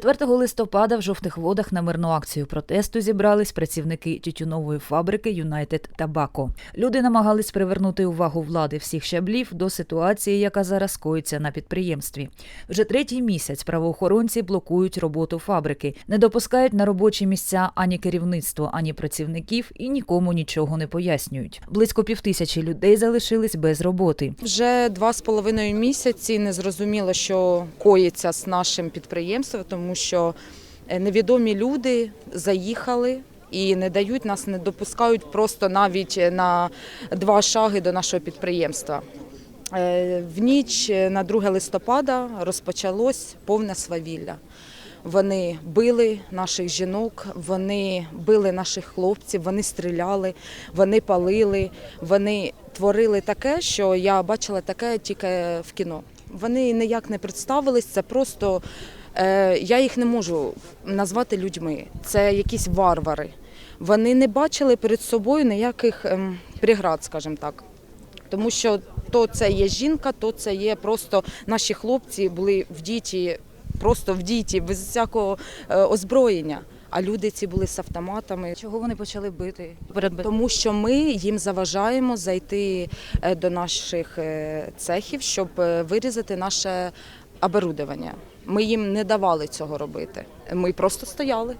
4 листопада в жовтих водах на мирну акцію протесту зібрались працівники тютюнової фабрики Юнайтед Табако. Люди намагались привернути увагу влади всіх щаблів до ситуації, яка зараз коїться на підприємстві. Вже третій місяць правоохоронці блокують роботу фабрики, не допускають на робочі місця ані керівництво, ані працівників і нікому нічого не пояснюють. Близько півтисячі людей залишились без роботи. Вже два з половиною місяці не зрозуміло, що коїться з нашим підприємством, тому що е, невідомі люди заїхали. І не дають нас, не допускають просто навіть на два шаги до нашого підприємства. Е, В ніч на 2 листопада розпочалось повне свавілля. Вони били наших жінок, вони били наших хлопців, вони стріляли, вони палили, вони творили таке, що я бачила таке тільки в кіно. Вони ніяк не представились, це просто е, я їх не можу назвати людьми. Це якісь варвари. Вони не бачили перед собою ніяких ем, преград, скажімо так. Тому що то це є жінка, то це є просто наші хлопці були вдіті, просто вдіті, без всякого е, озброєння. А люди ці були з автоматами. Чого вони почали бити Тому що ми їм заважаємо зайти е, до наших е, цехів, щоб е, вирізати наше оборудовання. Ми їм не давали цього робити. Ми просто стояли.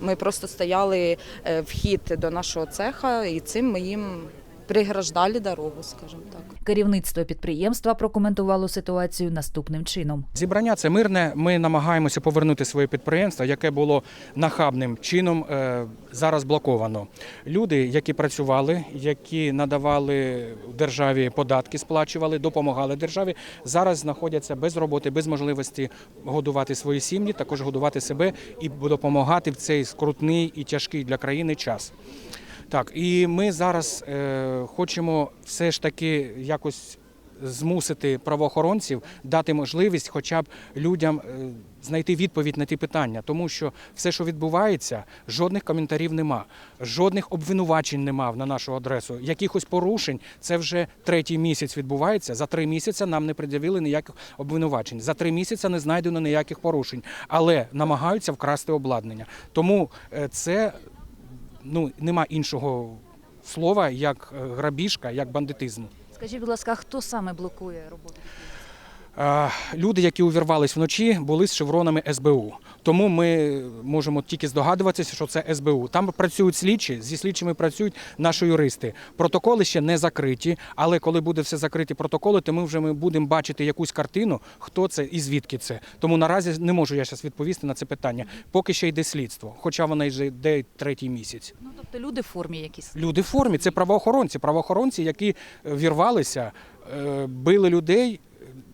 Ми просто стояли е, вхід до нашого цеха, і цим ми їм приграждали дорогу, скажімо так. Керівництво підприємства прокоментувало ситуацію наступним чином. Зібрання це мирне. Ми намагаємося повернути своє підприємство, яке було нахабним чином е, зараз блоковано. Люди, які працювали, які надавали державі податки, сплачували, допомагали державі, зараз знаходяться без роботи, без можливості годувати свої сім'ї, також годувати себе і допомагати в цей скрутний і тяжкий для країни час. Так, і ми зараз е, хочемо все ж таки якось змусити правоохоронців дати можливість хоча б людям е, знайти відповідь на ті питання, тому що все, що відбувається, жодних коментарів нема, жодних обвинувачень нема на нашу адресу. Якихось порушень це вже третій місяць відбувається. За три місяці нам не пред'явили ніяких обвинувачень. За три місяці не знайдено ніяких порушень, але намагаються вкрасти обладнання. Тому е, це ну нема іншого слова як е, грабіжка, як бандитизм. Скажіть, будь ласка, хто саме блокує роботу? Люди, які увірвались вночі, були з шевронами СБУ. Тому ми можемо тільки здогадуватися, що це СБУ. Там працюють слідчі, зі слідчими працюють наші юристи. Протоколи ще не закриті, але коли буде все закриті протоколи, то ми вже ми будемо бачити якусь картину, хто це і звідки це. Тому наразі не можу я зараз відповісти на це питання. Поки ще йде слідство, хоча воно вже йде третій місяць. Ну тобто люди в формі якісь. Люди в формі, це правоохоронці. Правоохоронці, які е, вірвалися, е, били людей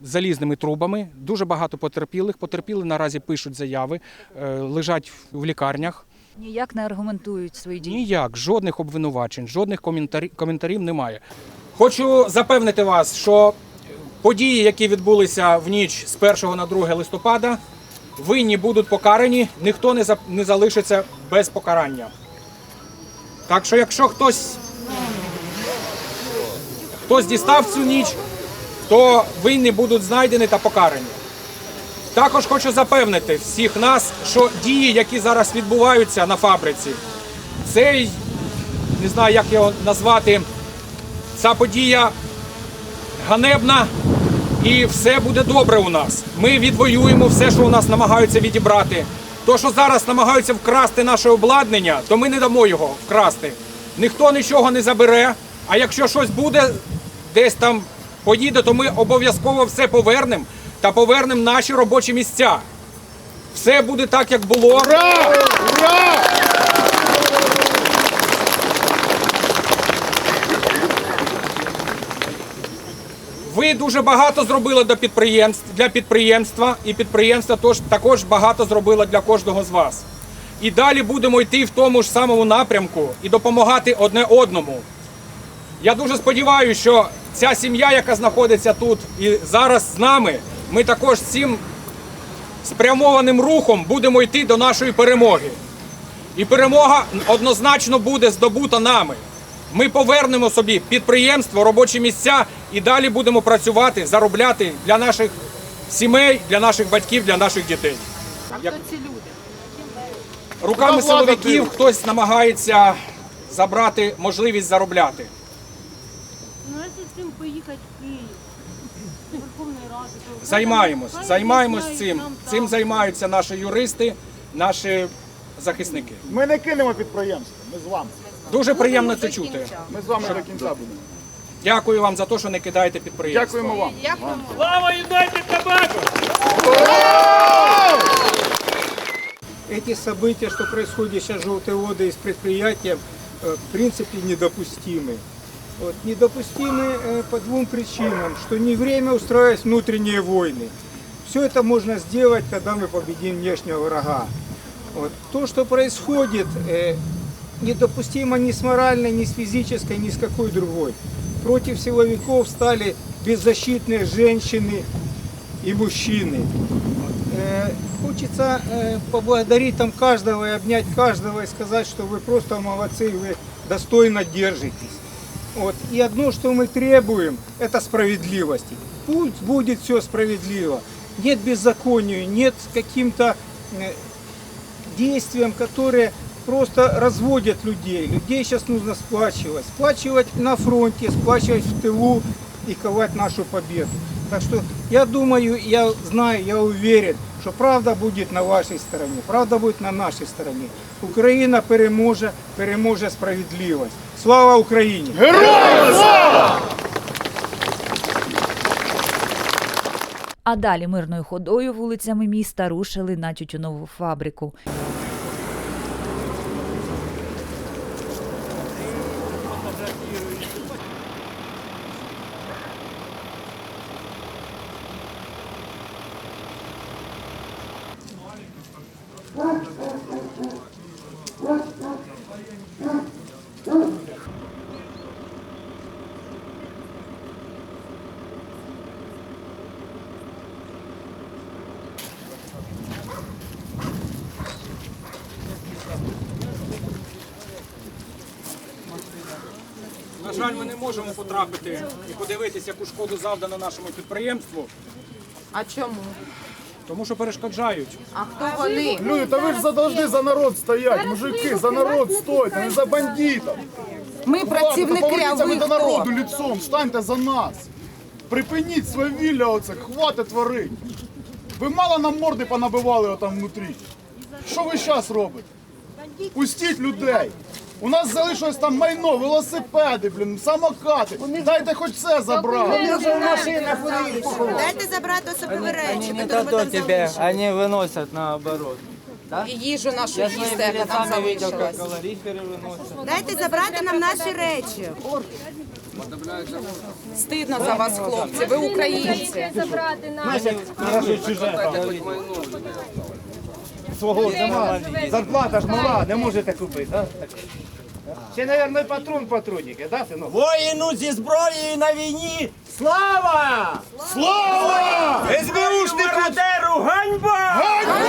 залізними трубами. Дуже багато потерпілих. Потерпіли наразі пишуть заяви, е, лежать в лікарнях. Ніяк не аргументують свої дії. Ніяк, жодних обвинувачень, жодних коментарів, коментарів немає. Хочу запевнити вас, що події, які відбулися в ніч з 1 на 2 листопада, винні будуть покарані, ніхто не за- не залишиться без покарання. Так що, якщо хтось, хтось дістав цю ніч, то винні будуть знайдені та покарані. Також хочу запевнити всіх нас, що дії, які зараз відбуваються на фабриці, цей, не знаю, як його назвати, ця подія ганебна і все буде добре у нас. Ми відвоюємо все, що у нас намагаються відібрати. То, що зараз намагаються вкрасти наше обладнання, то ми не дамо його вкрасти. Ніхто нічого не забере. А якщо щось буде, десь там поїде, то ми обов'язково все повернемо та повернемо наші робочі місця. Все буде так, як було. Ви дуже багато зробили до підприємств для підприємства, і підприємство тож також багато зробило для кожного з вас. І далі будемо йти в тому ж самому напрямку і допомагати одне одному. Я дуже сподіваюся, що ця сім'я, яка знаходиться тут і зараз з нами, ми також цим спрямованим рухом будемо йти до нашої перемоги. І перемога однозначно буде здобута нами. Ми повернемо собі підприємство, робочі місця і далі будемо працювати, заробляти для наших сімей, для наших батьків, для наших дітей. Як... Руками силовиків хтось намагається забрати можливість заробляти. Ну, якщо з цим поїхати в Київ, до Верховної Ради, то Займаємось, хай займаємось об'ясняють цим. нам Цим там. займаються наші юристи, наші захисники. Ми не кинемо підприємство, ми з вами. Дуже приємно це чути. Ми з вами до кінця будемо. Дякую вам за те, що не кидаєте підприємство. Дякуємо вам. Слава Юнайтед Табако! Эти события, что происходит сейчас желтые воды из предприятия, э, в принципе недопустимы. Вот, недопустимы э, по двум причинам, что не время устраивать внутренние войны. Все это можно сделать, когда мы победим внешнего врага. Вот. То, что происходит, э, недопустимо ни с моральной, ни с физической, ни с какой другой. Против силовиков стали беззащитные женщины и мужчины. Э, Хочется э, поблагодарить там каждого и обнять каждого и сказать, что вы просто молодцы, вы достойно держитесь. Вот. И одно, что мы требуем, это справедливости. Пусть будет все справедливо. Нет беззаконию, нет каким-то э, действиям, которые просто разводят людей. Людей сейчас нужно сплачивать. Сплачивать на фронте, сплачивать в тылу и ковать нашу победу. Так что я думаю, я знаю, я уверен, що правда буде на вашій стороні, правда буде на нашій стороні. Україна переможе, переможе справедливість. Слава Україні! А далі мирною ходою вулицями міста рушили на тютюнову фабрику. Жаль, ми не можемо потрапити і подивитися, яку шкоду завдано нашому підприємству, А чому? тому що перешкоджають. А хто вони? Люди, та ви ж за- должны за народ стоять, мужики, за народ стойте, не за бандитів. Ми працівники, а ви до хто? народу лицом, станьте за нас. Припиніть свавілля оце, хватить творить. Ви мало нам морди понабивали отам внутрі. Що ви зараз робите? Пустіть людей. У нас залишилось там майно, велосипеди, блін, самокати. Дайте хоч це забрати. Дайте забрати особливі речі, не які ми дадут там тебе, залишили. они выносят наоборот. І їжу нашу Я їсти, своими яка там лицами видел, как залишилась. калориферы выносят. Дайте забрати нам наші речі. Стидно за вас, хлопці, ви українці. забрати нам. Свого нема. Зарплата ж мала, не можете купити. Да? Ще, мабуть, патрон патронники, да, синок? Воїну зі зброєю на війні! Слава! Слава! СБУшнику! Мародеру! Ганьба! Ганьба!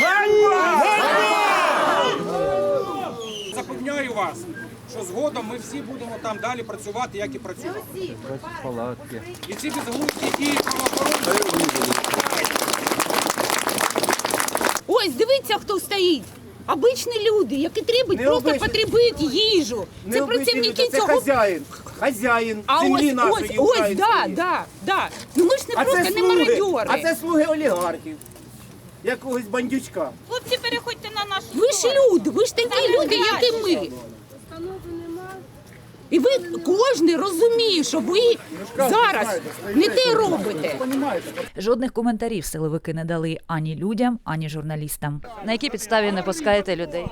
Ганьба! Запевняю вас, що згодом ми всі будемо там далі працювати, як і працювали. І ці безглузді дії правоохоронців Ось, дивіться, хто стоїть. Обичні люди, які треба Не просто обичні. потребують їжу. Не Це обичні працівники люди, це цього. хазяїн. Хазяїн А землі ось, нашої ось, ось, української. да, да, да. Ну ми ж не А просто не слуги, мародьори. а це слуги олігархів. Якогось бандючка. Хлопці, переходьте на нашу Ви ж люди, ви ж такі люди, як і ми. І ви кожен розуміє, що ви зараз не те робите. Жодних коментарів силовики не дали ані людям, ані журналістам. На якій підставі не пускаєте людей?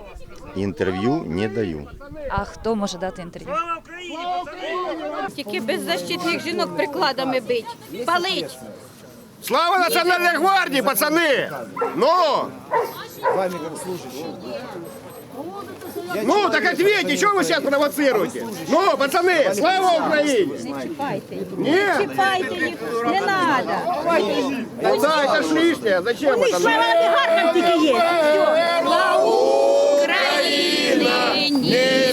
Интервью не даю. А хто може дати інтерв'ю? Тільки беззащитних жінок прикладами бить, палить. Слава Національній гвардії, пацани! Ну! Ну, так ответьте, что вы сейчас провоцируете? Ну, пацаны, слава Украине! Нет! Чіпайте їх, не треба. Да, это ж лишнее, зачем это? нужно? олігархам тільки є. України!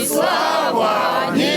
слава, ні воля, ще